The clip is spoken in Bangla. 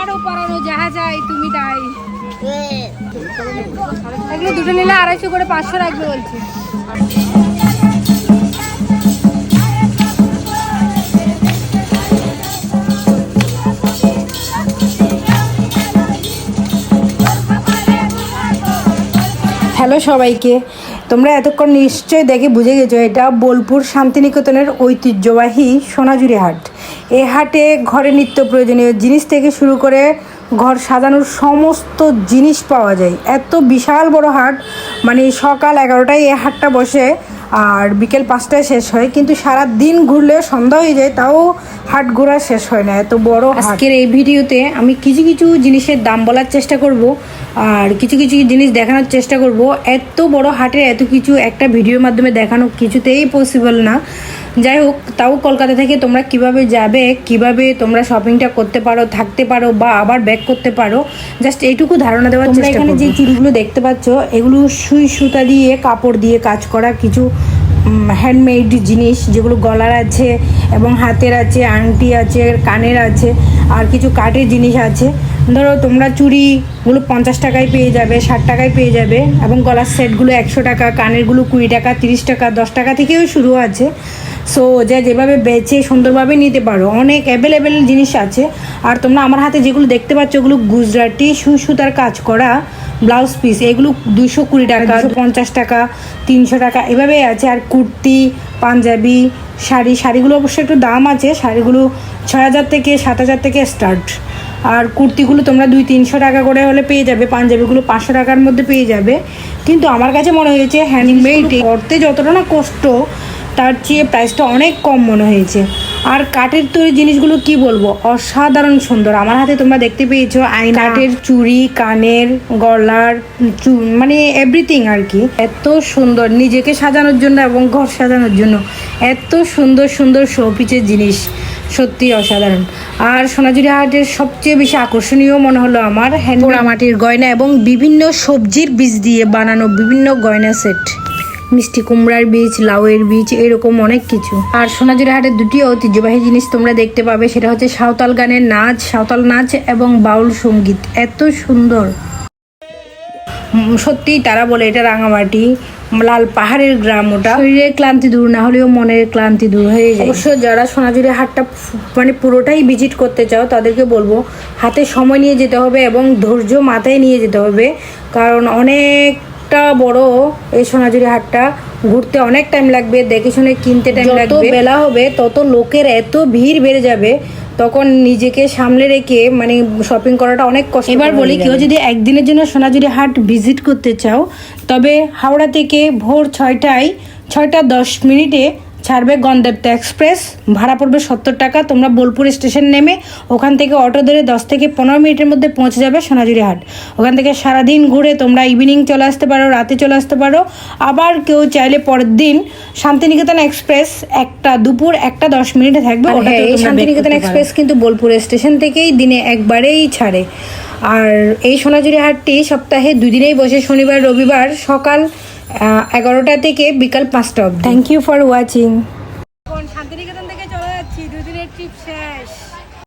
আমারও পরানো যাহা চাই তুমি তাই এগুলো দুটো নিলে আড়াইশো করে পাঁচশো রাখবে বলছি। হ্যালো সবাইকে তোমরা এতক্ষণ নিশ্চয়ই দেখে বুঝে গেছো এটা বোলপুর শান্তিনিকেতনের ঐতিহ্যবাহী সোনাঝুরি হাট। এই হাটে ঘরে নিত্য প্রয়োজনীয় জিনিস থেকে শুরু করে ঘর সাজানোর সমস্ত জিনিস পাওয়া যায়। এত বিশাল বড় হাট মানে সকাল এগারোটায় এ হাটটা বসে আর বিকেল পাঁচটায় শেষ হয়। কিন্তু সারা দিন ঘুরলে সন্ধ্যা হয়ে যায়, তাও হাট ঘোরা শেষ হয় না। এত বড় আজকের এই ভিডিওতে আমি কিছু কিছু জিনিসের দাম বলার চেষ্টা করব আর কিছু কিছু জিনিস দেখানোর চেষ্টা করব। এত বড় হাটের এত কিছু একটা ভিডিওর মাধ্যমে দেখানো কিছুতেই পসিবল না। যাই হোক তাও কলকাতা থেকে তোমরা কীভাবে যাবে কীভাবে তোমরা শপিংটা করতে পারো থাকতে পারো বা আবার ব্যাক করতে পারো জাস্ট এইটুকু ধারণা দেওয়ার চেষ্টা এখানে যে চুড়িগুলো দেখতে পাচ্ছ এগুলো সুই সুতা দিয়ে কাপড় দিয়ে কাজ করা কিছু হ্যান্ডমেড জিনিস যেগুলো গলার আছে এবং হাতের আছে আংটি আছে কানের আছে আর কিছু কাঠের জিনিস আছে। ধরো তোমরা চুড়িগুলো পঞ্চাশ টাকায় পেয়ে যাবে ষাট টাকায় পেয়ে যাবে এবং গলার সেটগুলো একশো টাকা কানেরগুলো কুড়ি টাকা তিরিশ টাকা দশ টাকা থেকেও শুরু আছে। সো যা যেভাবে বেচে সুন্দরভাবে নিতে পারো অনেক অ্যাভেলেবেল জিনিস আছে। আর তোমরা আমার হাতে যেগুলো দেখতে পাচ্ছ ওগুলো গুজরাটি সুতার কাজ করা ব্লাউজ পিস এগুলো দুশো কুড়ি টাকা পঞ্চাশ টাকা তিনশো টাকা এভাবে আছে। আর কুর্তি পাঞ্জাবি শাড়ি শাড়িগুলো অবশ্য একটু দাম আছে শাড়িগুলো ছয় হাজার থেকে সাত হাজার থেকে স্টার্ট আর কুর্তিগুলো তোমরা দুই তিনশো টাকা করে হলে পেয়ে যাবে পাঞ্জাবিগুলো পাঁচশো টাকার মধ্যে পেয়ে যাবে। কিন্তু আমার কাছে মনে হয়েছে হ্যান্ডমেড করতে যতটা না কষ্ট তার চেয়ে প্রাইসটা অনেক কম মনে হয়েছে। আর কাঠের তৈরি জিনিসগুলো কি বলব? অসাধারণ সুন্দর। আমার হাতে তোমরা দেখতে পেয়েছ আইনা কাঠের চুড়ি কানের গলার চু- মানে এভরিথিং আর কি। এত সুন্দর নিজেকে সাজানোর জন্য এবং ঘর সাজানোর জন্য। এত সুন্দর সুন্দর শোপিচের জিনিস। সত্যি অসাধারণ। আর সোনাঝুরি হাটের সবচেয়ে বেশি আকর্ষণীয় মনে হলো আমার হ্যান্ড মাটির গয়না এবং বিভিন্ন সবজির বীজ দিয়ে বানানো বিভিন্ন গয়না সেট মিষ্টি কুমড়ার বীজ লাউয়ের বীজ এরকম অনেক কিছু। আর সোনাঝুরি হাটের দুটি ঐতিহ্যবাহী জিনিস তোমরা দেখতে পাবে সেটা হচ্ছে সাঁওতাল গানের নাচ সাঁওতাল নাচ এবং বাউল সংগীত। এত সুন্দর। উম, সত্যিই তারা বলে এটা রাঙামাটি লাল পাহাড়ের গ্রাম ওটা। শরীরের ক্লান্তি দূর না হলেও মনের ক্লান্তি দূর হয়ে যায়। অবশ্য যারা সোনাঝুরি হাটটা মানে পুরোটাই ভিজিট করতে চাও তাদেরকে বলব হাতে সময় নিয়ে যেতে হবে এবং ধৈর্য মাথায় নিয়ে যেতে হবে। কারণ অনেকটা বড় এই সোনাঝুরি হাটটা। ঘুরতে অনেক টাইম লাগবে দেখে শুনে কিনতে টাইম লাগবে। বেলা হবে তত লোকের এত ভিড় বেড়ে যাবে তখন নিজেকে সামলে রেখে মানে শপিং করাটা অনেক কষ্ট এবার বলি কেউ যদি একদিনের জন্য সোনাঝুরি হাট ভিজিট করতে চাও তবে হাওড়া থেকে ভোর ছয়টায় ছয়টা দশ মিনিটে ছাড়বে গন্দেবতা এক্সপ্রেস। ভাড়া পড়বে সত্তর টাকা। তোমরা বোলপুর স্টেশন নেমে ওখান থেকে অটো ধরে দশ থেকে পনেরো মিনিটের মধ্যে পৌঁছে যাবে সোনাঝুরি হাট। ওখান থেকে সারাদিন ঘুরে তোমরা ইভিনিং চলে আসতে পারো রাতে চলে আসতে পারো। আবার কেউ চাইলে পরের দিন শান্তিনিকেতন এক্সপ্রেস একটা দুপুর একটা দশ মিনিটে থাকবে। ওটা শান্তিনিকেতন এক্সপ্রেস কিন্তু বোলপুর স্টেশন থেকেই দিনে একবারেই ছাড়ে। আর এই সোনাঝুরি হাটটি সপ্তাহে দুদিনেই বসে শনিবার রবিবার সকাল এগারোটা থেকে বিকাল পাঁচটা অব থ্যাংক ইউ ফর ওয়াচিং